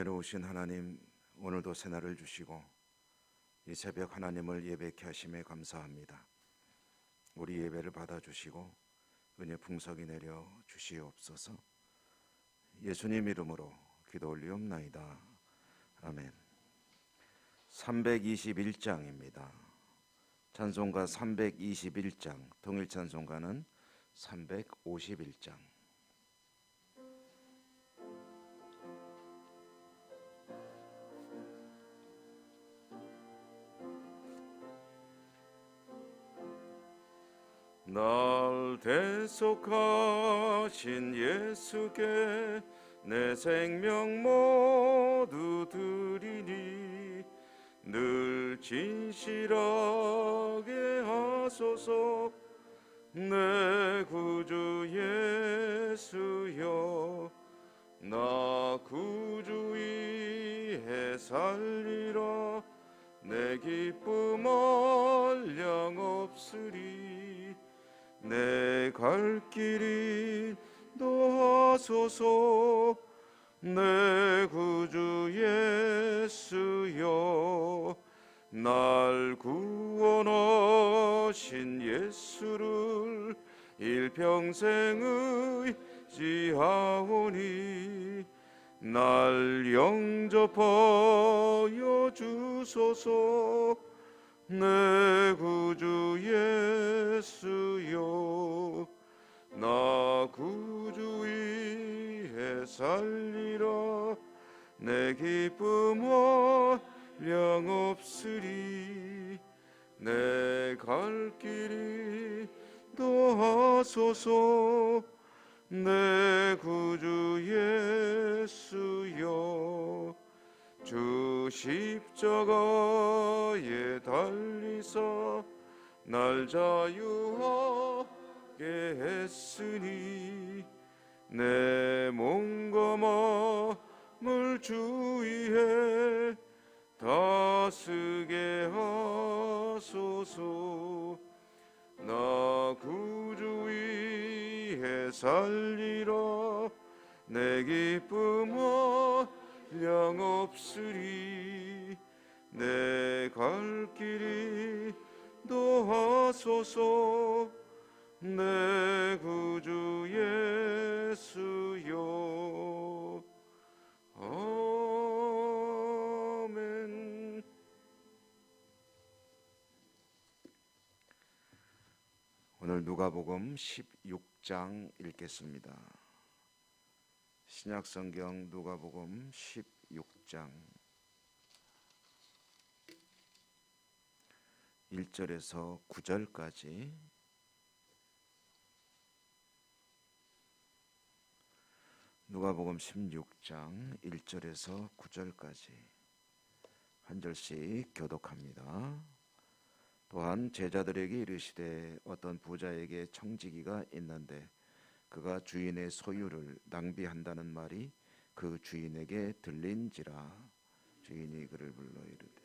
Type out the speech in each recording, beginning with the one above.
은혜로우신 하나님 오늘도 새날을 주시고 이 새벽 하나님을 예배케 하심에 감사합니다. 우리 예배를 받아주시고 은혜 풍성이 내려 주시옵소서. 예수님 이름으로 기도 올리옵나이다. 아멘. 321장입니다. 찬송가 321장, 통일 찬송가는 351장. 날 대속하신 예수께 내 생명 모두 드리니 늘 진실하게 하소서. 내 구주 예수여 나 구주 위해 살리라. 내 기쁨 얼량 없으리 내 갈 길이 도하소서. 내 구주 예수여 날 구원하신 예수를 일평생 의지하오니 날 영접하여 주소서 내 구주 예수여 나 구주 위해 살리라. 내 기쁨 얼량 없으리. 내 갈 길이 도하소서. 내 구주 예수여 주 십자가에 달리사 날 자유하게 했으니 내 몸과 마음을 주위에 다스게 하소서. 나 구주 위해 살리라. 내 기쁨 얼량 없으리 내 갈 길이 도하소서. 내 구주 예수여. 아멘. 오늘 누가복음 16장 읽겠습니다. 신약 성경 누가복음 16장 1절에서 9절까지 누가복음 16장 1절에서 9절까지 한 절씩 교독합니다. 또한 제자들에게 이르시되 어떤 부자에게 청지기가 있는데 그가 주인의 소유를 낭비한다는 말이 그 주인에게 들린지라 주인이 그를 불러 이르되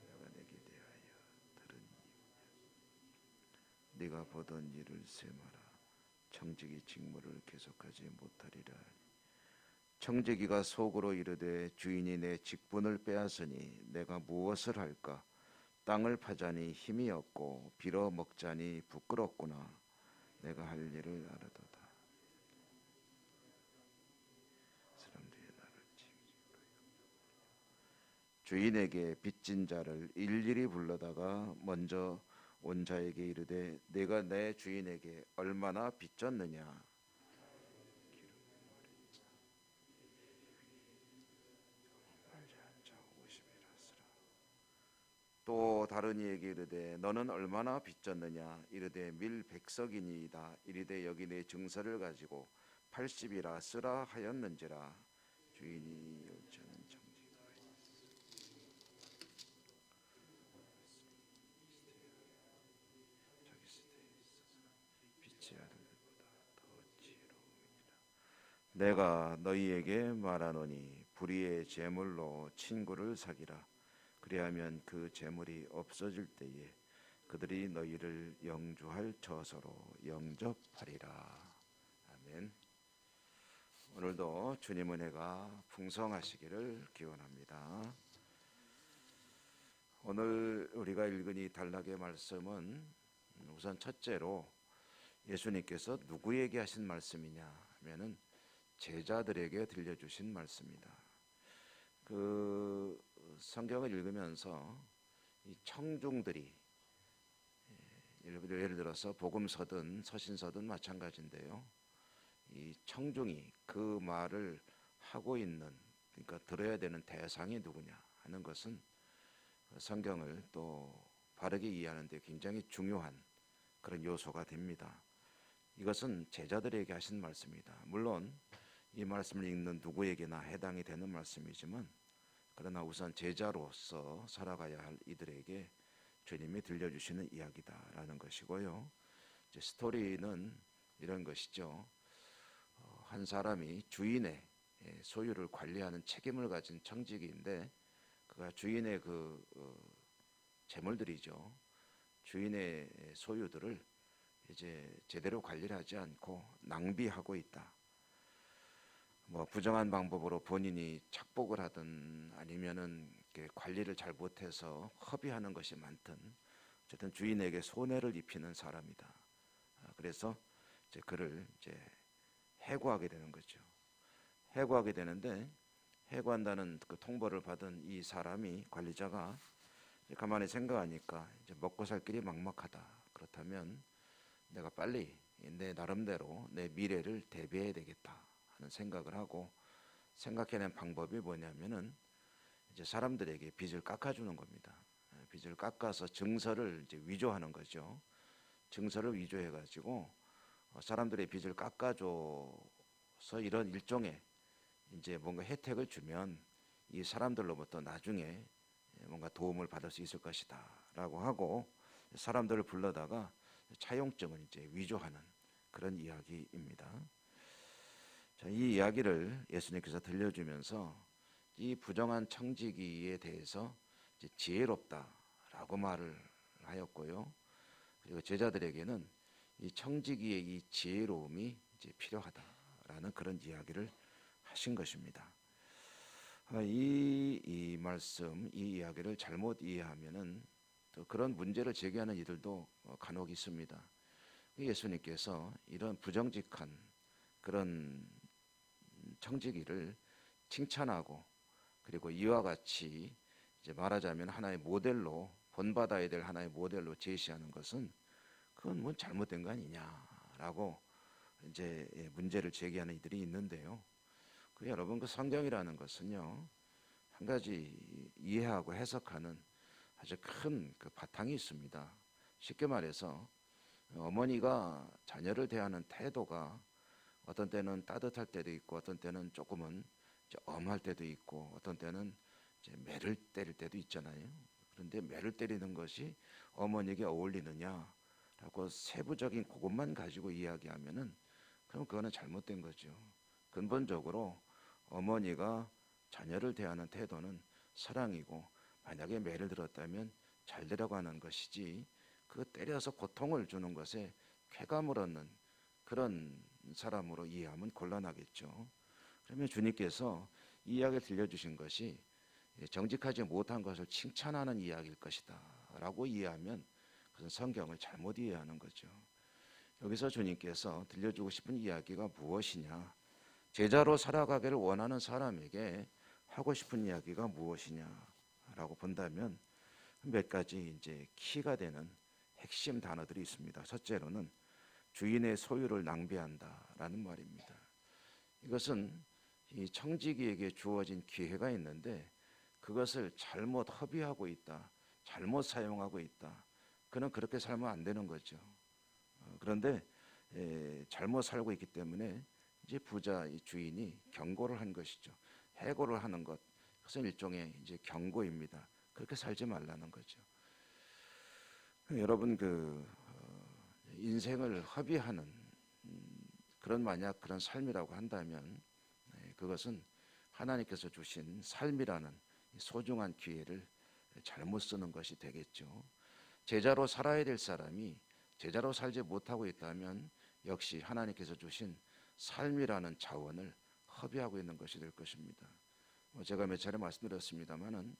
내가 내게 대하여 들은 이유냐? 네가 보던 일을 세마라. 청지기 직무를 계속하지 못하리라. 청지기가 속으로 이르되 주인이 내 직분을 빼앗으니 내가 무엇을 할까? 땅을 파자니 힘이 없고 빌어 먹자니 부끄럽구나. 내가 할 일을 알아도다 사람들이 나를 징징거려 주인에게 빚진 자를 일일이 불러다가 먼저 온 자에게 이르되 내가 내 주인에게 얼마나 빚졌느냐? 또 다른 이에게 이르되 너는 얼마나 빚졌느냐? 이르되 밀 백석이니이다. 이르되 여기 내 증서를 가지고 80이라 쓰라 하였는지라. 주인이 자기 시대에 있어서 빛이 아들보다 더 지혜로움이니라 내가 너희에게 말하노니 불의의 제물로 친구를 사기라 그리하면 그 재물이 없어질 때에 그들이 너희를 영주할 처소로 영접하리라. 아멘. 오늘도 주님 은혜가 풍성하시기를 기원합니다. 오늘 우리가 읽은 이 단락의 말씀은 우선 첫째로 예수님께서 누구에게 하신 말씀이냐 하면은 제자들에게 들려주신 말씀이다. 그 성경을 읽으면서 이 청중들이 예를 예를 들어서 복음서든 서신서든 마찬가지인데요. 이 청중이 그 말을 하고 있는 그러니까 들어야 되는 대상이 누구냐 하는 것은 성경을 또 바르게 이해하는 데 굉장히 중요한 그런 요소가 됩니다. 이것은 제자들에게 하신 말씀이다. 물론 이 말씀을 읽는 누구에게나 해당이 되는 말씀이지만 그러나 우선 제자로서 살아가야 할 이들에게 주님이 들려주시는 이야기다라는 것이고요. 이제 스토리는 이런 것이죠. 어, 한 사람이 주인의 예, 소유를 관리하는 책임을 가진 청지기인데 그가 주인의 그 어, 재물들이죠. 주인의 소유들을 이제 제대로 관리를 하지 않고 낭비하고 있다. 뭐 부정한 방법으로 본인이 착복을 하든 아니면은 관리를 잘 못해서 허비하는 것이 많든 어쨌든 주인에게 손해를 입히는 사람이다. 아, 그래서 이제 그를 이제 해고하게 되는 거죠. 해고하게 되는데 해고한다는 그 통보를 받은 이 사람이 관리자가 가만히 생각하니까 이제 먹고 살 길이 막막하다. 그렇다면 내가 빨리 내 나름대로 내 미래를 대비해야 되겠다 하는 생각을 하고 생각해낸 방법이 뭐냐면은 이제 사람들에게 빚을 깎아주는 겁니다. 예, 빚을 깎아서 증서를 이제 위조하는 거죠. 증서를 위조해 가지고 어, 사람들의 빚을 깎아줘서 이런 일종의 이제 뭔가 혜택을 주면 이 사람들로부터 나중에 뭔가 도움을 받을 수 있을 것이다라고 하고 사람들을 불러다가 차용증을 이제 위조하는 그런 이야기입니다. 자, 이 이야기를 예수님께서 들려주면서 이 부정한 청지기에 대해서 지혜롭다라고 말을 하였고요. 그리고 제자들에게는 이 청지기의 이 지혜로움이 이제 필요하다라는 그런 이야기를 하신 것입니다. 아, 이, 이 말씀, 이 이야기를 잘못 이해하면은 또 그런 문제를 제기하는 이들도 어, 간혹 있습니다. 예수님께서 이런 부정직한 그런 청지기를 칭찬하고 그리고 이와 같이 이제 말하자면 하나의 모델로 본받아야 될 하나의 모델로 제시하는 것은 그건 뭐 잘못된 거 아니냐라고 이제 예, 문제를 제기하는 이들이 있는데요. 그 여러분 그 성경이라는 것은요 한 가지 이해하고 해석하는 아주 큰 그 바탕이 있습니다. 쉽게 말해서 어머니가 자녀를 대하는 태도가 어떤 때는 따뜻할 때도 있고 어떤 때는 조금은 엄할 때도 있고 어떤 때는 매를 때릴 때도 있잖아요. 그런데 매를 때리는 것이 어머니에게 어울리느냐라고 세부적인 그것만 가지고 이야기하면은 그럼 그거는 잘못된 거죠. 근본적으로 어머니가 자녀를 대하는 태도는 사랑이고 만약에 매를 들었다면 잘 되려가는 것이지 그 때려서 고통을 주는 것에 쾌감을 얻는 그런 사람으로 이해하면 곤란하겠죠. 그러면 주님께서 이 이야기를 들려주신 것이 정직하지 못한 것을 칭찬하는 이야기일 것이다 라고 이해하면 그것은 성경을 잘못 이해하는 거죠. 여기서 주님께서 들려주고 싶은 이야기가 무엇이냐? 제자로 살아가기를 원하는 사람에게 하고 싶은 이야기가 무엇이냐라고 본다면 몇 가지 이제 키가 되는 핵심 단어들이 있습니다. 첫째로는 주인의 소유를 낭비한다라는 말입니다. 이것은 이 청지기에게 주어진 기회가 있는데 그것을 잘못 허비하고 있다, 잘못 사용하고 있다. 그는 그렇게 살면 안 되는 거죠. 어, 그런데 잘못 살고 있기 때문에 이제 부자 주인이 경고를 한 것이죠. 해고를 하는 것 그것은 일종의 이제 경고입니다. 그렇게 살지 말라는 거죠. 여러분 그 인생을 허비하는 음, 그런 만약 그런 삶이라고 한다면 네, 그것은 하나님께서 주신 삶이라는 소중한 기회를 잘못 쓰는 것이 되겠죠. 제자로 살아야 될 사람이 제자로 살지 못하고 있다면 역시 하나님께서 주신 삶이라는 자원을 허비하고 있는 것이 될 것입니다. 뭐 제가 몇 차례 말씀드렸습니다만은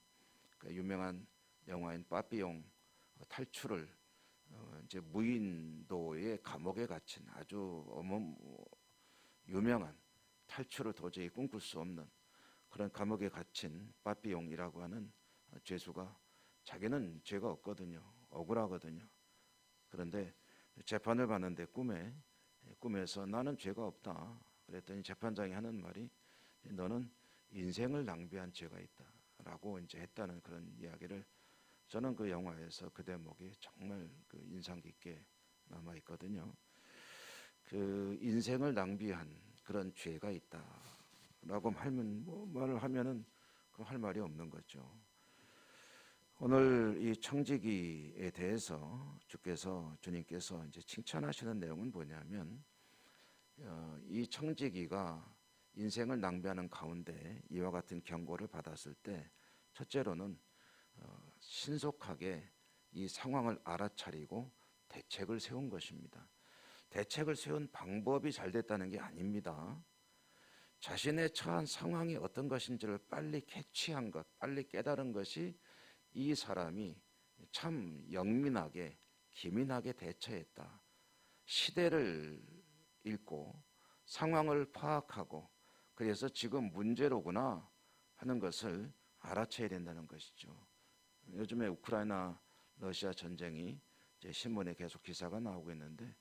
그 유명한 영화인 빠삐용 탈출을 어, 이제 무인도의 감옥에 갇힌 아주 어머 유명한 탈출을 도저히 꿈꿀 수 없는 그런 감옥에 갇힌 빠삐용이라고 하는 죄수가 자기는 죄가 없거든요. 억울하거든요. 그런데 재판을 받는데 꿈에 꿈에서 나는 죄가 없다. 그랬더니 재판장이 하는 말이 너는 인생을 낭비한 죄가 있다라고 이제 했다는 그런 이야기를 저는 그 영화에서 그 대목이 정말 그 인상 깊게 남아 있거든요. 그 인생을 낭비한 그런 죄가 있다라고 하면 뭐 말을 하면은 그 할 말이 없는 거죠. 오늘 이 청지기에 대해서 주께서 주님께서 이제 칭찬하시는 내용은 뭐냐면 어, 이 청지기가 인생을 낭비하는 가운데 이와 같은 경고를 받았을 때 첫째로는 어, 신속하게 이 상황을 알아차리고 대책을 세운 것입니다. 대책을 세운 방법이 잘 됐다는 게 아닙니다. 자신의 처한 상황이 어떤 것인지를 빨리 캐치한 것, 빨리 깨달은 것이 이 사람이 참 영민하게, 기민하게 대처했다. 시대를 읽고 상황을 파악하고 그래서 지금 문제로구나 하는 것을 알아채야 된다는 것이죠. 요즘에 우크라이나 러시아 전쟁이 이제 신문에 계속 기사가 나오고 있는데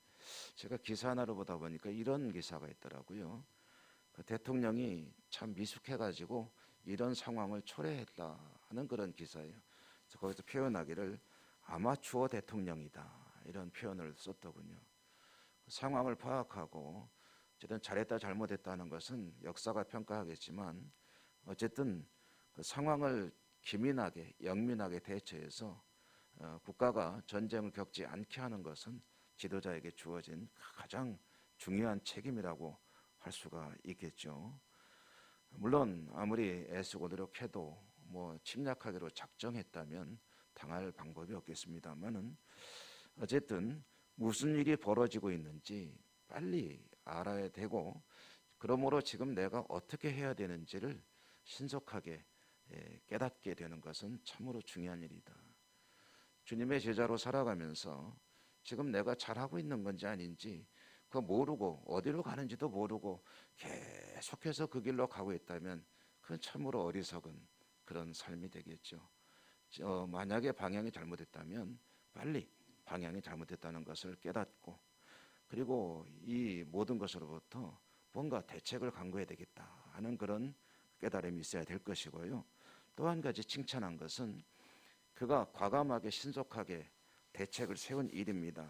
제가 기사 하나를 보다 보니까 이런 기사가 있더라고요. 그 대통령이 참 미숙해가지고 이런 상황을 초래했다 하는 그런 기사예요. 거기서 표현하기를 아마추어 대통령이다 이런 표현을 썼더군요. 상황을 파악하고 어쨌든 잘했다 잘못했다 하는 것은 역사가 평가하겠지만 어쨌든 그 상황을 기민하게 영민하게 대처해서 어, 국가가 전쟁을 겪지 않게 하는 것은 지도자에게 주어진 가장 중요한 책임이라고 할 수가 있겠죠. 물론 아무리 애쓰고 노력해도 뭐 침략하기로 작정했다면 당할 방법이 없겠습니다만은 어쨌든 무슨 일이 벌어지고 있는지 빨리 알아야 되고 그러므로 지금 내가 어떻게 해야 되는지를 신속하게 예, 깨닫게 되는 것은 참으로 중요한 일이다. 주님의 제자로 살아가면서 지금 내가 잘하고 있는 건지 아닌지 그 모르고 어디로 가는지도 모르고 계속해서 그 길로 가고 있다면 그건 참으로 어리석은 그런 삶이 되겠죠. 어, 만약에 방향이 잘못됐다면 빨리 방향이 잘못됐다는 것을 깨닫고 그리고 이 모든 것으로부터 뭔가 대책을 강구해야 되겠다 하는 그런 깨달음이 있어야 될 것이고요. 또 한 가지 칭찬한 것은 그가 과감하게 신속하게 대책을 세운 일입니다.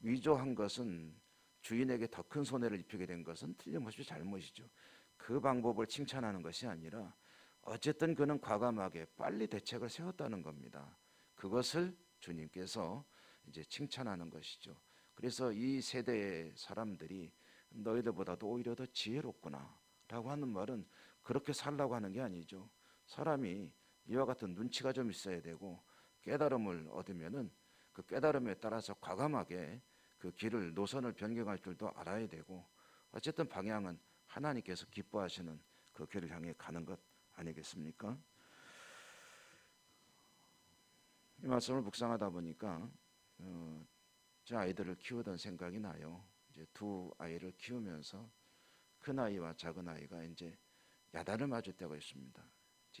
위조한 것은 주인에게 더 큰 손해를 입히게 된 것은 틀림없이 잘못이죠. 그 방법을 칭찬하는 것이 아니라 어쨌든 그는 과감하게 빨리 대책을 세웠다는 겁니다. 그것을 주님께서 이제 칭찬하는 것이죠. 그래서 이 세대의 사람들이 너희들보다도 오히려 더 지혜롭구나라고 하는 말은 그렇게 살라고 하는 게 아니죠. 사람이 이와 같은 눈치가 좀 있어야 되고 깨달음을 얻으면은 그 깨달음에 따라서 과감하게 그 길을 노선을 변경할 줄도 알아야 되고 어쨌든 방향은 하나님께서 기뻐하시는 그 길을 향해 가는 것 아니겠습니까? 이 말씀을 묵상하다 보니까 어, 제 아이들을 키우던 생각이 나요. 이제 두 아이를 키우면서 큰 아이와 작은 아이가 이제 야단을 맞을 때가 있습니다.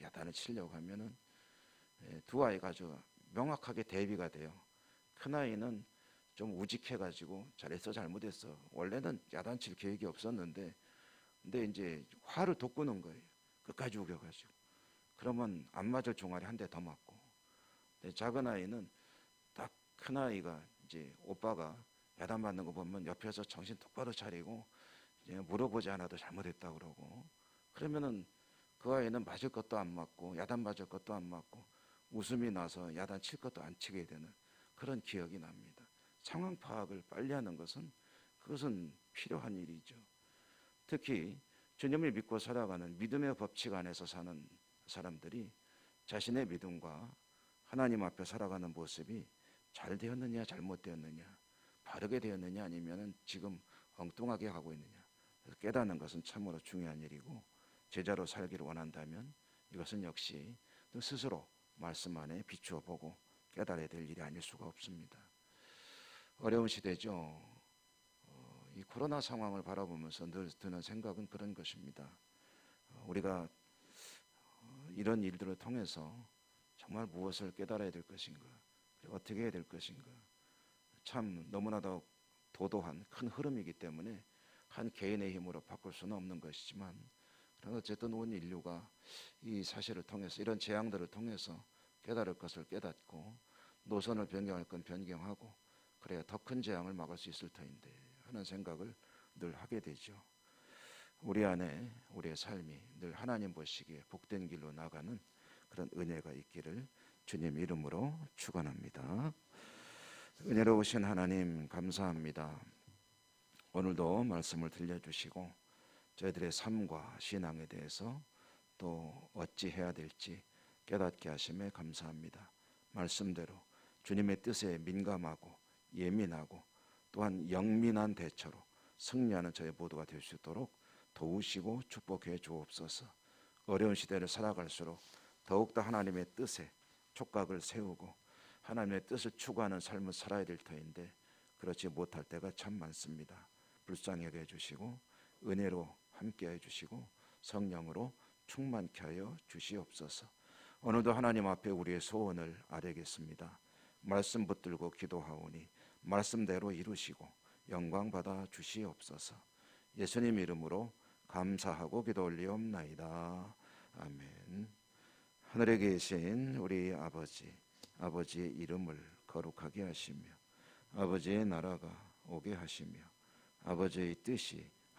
야단을 치려고 하면은 예, 두 아이가 아주 명확하게 대비가 돼요. 큰 아이는 좀 우직해가지고 잘했어 잘못했어. 원래는 야단 칠 계획이 없었는데, 근데 이제 화를 돋구는 거예요. 끝까지 우겨가지고. 그러면 안 맞을 종아리 한 대 더 맞고. 작은 아이는 딱 큰 아이가 이제 오빠가 야단 맞는 거 보면 옆에서 정신 똑바로 차리고 이제 물어보지 않아도 잘못했다 그러고 그러면은 그 아이는 맞을 것도 안 맞고 야단 맞을 것도 안 맞고 웃음이 나서 야단 칠 것도 안 치게 되는 그런 기억이 납니다. 상황 파악을 빨리 하는 것은 그것은 필요한 일이죠. 특히 주님을 믿고 살아가는 믿음의 법칙 안에서 사는 사람들이 자신의 믿음과 하나님 앞에 살아가는 모습이 잘 되었느냐 잘못되었느냐 바르게 되었느냐 아니면 지금 엉뚱하게 가고 있느냐 깨닫는 것은 참으로 중요한 일이고 제자로 살기를 원한다면 이것은 역시 또 스스로 말씀 안에 비추어 보고 깨달아야 될 일이 아닐 수가 없습니다. 어려운 시대죠. 어, 이 코로나 상황을 바라보면서 늘 드는 생각은 그런 것입니다. 어, 우리가 어, 이런 일들을 통해서 정말 무엇을 깨달아야 될 것인가, 어떻게 해야 될 것인가. 참 너무나도 도도한 큰 흐름이기 때문에 한 개인의 힘으로 바꿀 수는 없는 것이지만 어쨌든 온 인류가 이 사실을 통해서 이런 재앙들을 통해서 깨달을 것을 깨닫고 노선을 변경할 건 변경하고 그래야 더 큰 재앙을 막을 수 있을 터인데 하는 생각을 늘 하게 되죠. 우리 안에 우리의 삶이 늘 하나님 보시기에 복된 길로 나가는 그런 은혜가 있기를 주님 이름으로 축원합니다. 은혜로우신 하나님 감사합니다. 오늘도 말씀을 들려주시고 저희들의 삶과 신앙에 대해서 또 어찌 해야 될지 깨닫게 하심에 감사합니다. 말씀대로 주님의 뜻에 민감하고 예민하고 또한 영민한 대처로 승리하는 저희 모두가 될 수 있도록 도우시고 축복해 주옵소서. 어려운 시대를 살아갈수록 더욱더 하나님의 뜻에 촉각을 세우고 하나님의 뜻을 추구하는 삶을 살아야 될 터인데 그렇지 못할 때가 참 많습니다. 불쌍히 여겨 주시고 은혜로 함께 해 주시고 성령으로 충만케 하여 주시옵소서. 오늘도 하나님 앞에 우리의 소원을 아뢰겠습니다. 말씀 붙들고 기도하오니 말씀대로 이루시고 영광 받아 주시옵소서. 예수님 이름으로 감사하고 기도 올리옵나이다. 아멘. 하늘에 계신 우리 아버지, 아버지의 이름을 거룩하게 하시며 아버지의 나라가 오게 하시며 아버지의 뜻이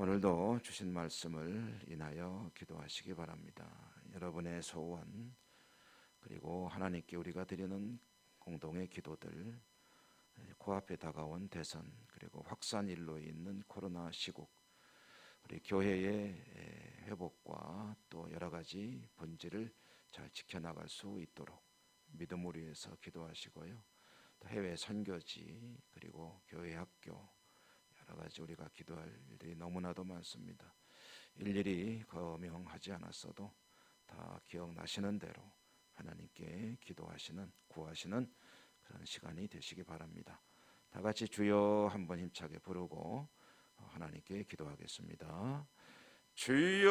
오늘도 주신 말씀을 인하여 기도하시기 바랍니다. 여러분의 소원 그리고 하나님께 우리가 드리는 공동의 기도들 코앞에 다가온 대선 그리고 확산 일로 있는 코로나 시국 우리 교회의 회복과 또 여러 가지 본질을 잘 지켜나갈 수 있도록 믿음으로 위해서 기도하시고요. 또 해외 선교지 그리고 교회 학교 여러 가지 우리가 기도할 일들이 너무나도 많습니다. 일일이 거명하지 않았어도 다 기억나시는 대로 하나님께 기도하시는 구하시는 그런 시간이 되시기 바랍니다. 다 같이 주여 한번 힘차게 부르고 하나님께 기도하겠습니다. 주여